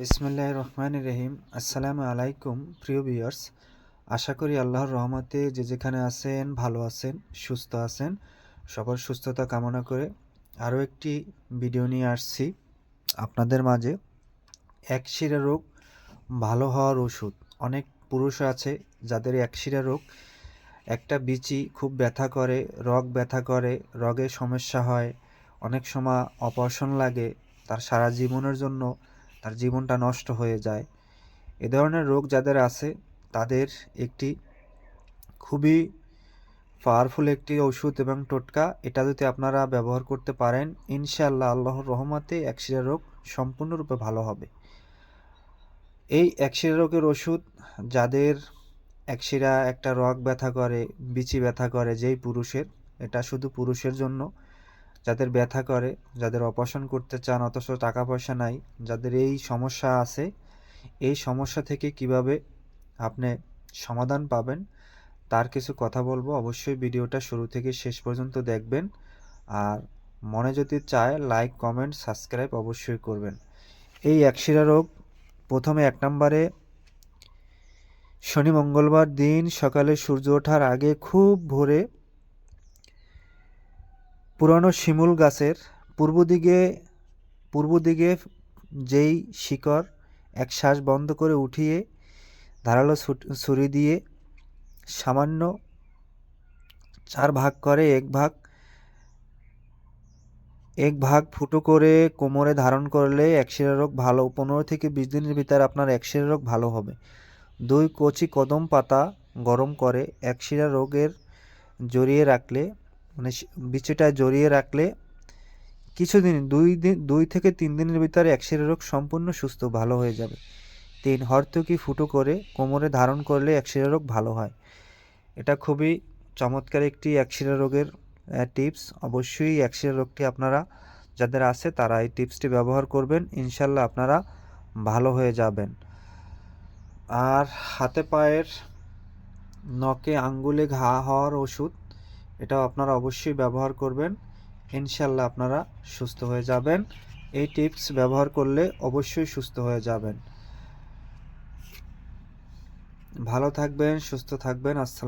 বিসমুল্লাহ রহমান রহিম। আসসালামু আলাইকুম, প্রিয় ভিউয়ার্স। আশা করি আল্লাহর রহমতে যে যেখানে আছেন, ভালো আছেন, সুস্থ আছেন, সবার সুস্থতা কামনা করে আরও একটি ভিডিও নিয়ে আসছি আপনাদের মাঝে। একশিরা রোগ ভালো হওয়ার ওষুধ। অনেক পুরুষ আছে যাদের একশিরা রোগ, একটা বিচি খুব ব্যথা করে, রগ ব্যথা করে রগের সমস্যা হয়, অনেক সময় অপারেশন লাগে, তার সারা জীবনের জন্য তার জীবনটা নষ্ট হয়ে যায়। এ ধরনের রোগ যাদের আছে, তাদের একটি খুবই পাওয়ারফুল একটি ওষুধ এবং টোটকা। এটা যদি আপনারা ব্যবহার করতে পারেন, ইনশাআল্লাহ আল্লাহর রহমতে একশিরা রোগ সম্পূর্ণরূপে ভালো হবে। এই একশিরা রোগের ওষুধ, যাদের একশিরা একটা রগ ব্যথা করে, বিচি ব্যথা করে যেই পুরুষের, এটা শুধু পুরুষের জন্য যাদের ব্যথা করে, যাদের অপারেশন করতে চান অথচ টাকা পয়সা নাই, যাদের এই সমস্যা আছে, এই সমস্যা থেকে কীভাবে আপনি সমাধান পাবেন, তার কিছু কথা বলব। অবশ্যই ভিডিওটা শুরু থেকে শেষ পর্যন্ত দেখবেন। আর মনে যদি চায় লাইক কমেন্ট সাবস্ক্রাইব অবশ্যই করবেন। এই একশিরা রোগ প্রথমে এক নম্বরে শনি মঙ্গলবার দিন সকালে সূর্য ওঠার আগে খুব ভোরে পুরনো শিমুল গাছের পূর্ব দিকে পূর্ব দিকে যেই শিকড় এক শ্বাস বন্ধ করে উঠিয়ে ধারালো ছুরি দিয়ে সামান্য চার ভাগ করে এক ভাগ এক ভাগ ফুটো করে কোমরে ধারণ করলে একশিরা রোগ ভালো, পনেরো থেকে বিশ দিনের ভিতরে আপনার একশিরা রোগ ভালো হবে। দুই কচি কদম পাতা গরম করে একশিরা রোগের জড়িয়ে রাখলে মানে বিচিটা জড়িয়ে রাখলে কিছুদিন, দুই দিন, দুই থেকে তিন দিনের ভিতরে একশিরা রোগ সম্পূর্ণ সুস্থ, ভালো হয়ে যাবে। তিন, হরতকি ফুটো করে কোমরে ধারণ করলে একশিরা রোগ ভালো হয়। এটা খুবই চমৎকার একটি একশিরা রোগের টিপস। অবশ্যই একশিরা রোগটি আপনারা যাদের আছে তারা এই টিপসটি ব্যবহার করবেন। ইনশাল্লাহ আপনারা ভালো হয়ে যাবেন। আর হাতে পায়ের নখে আঙ্গুলে ঘা হওয়ার ওষুধ এটাও আপনারা অবশ্যই ব্যবহার করবেন। ইনশাল্লাহ আপনারা সুস্থ হয়ে যাবেন। এই টিপস ব্যবহার করলে অবশ্যই সুস্থ হয়ে যাবেন। ভালো থাকবেন, সুস্থ থাকবেন। আসসালাম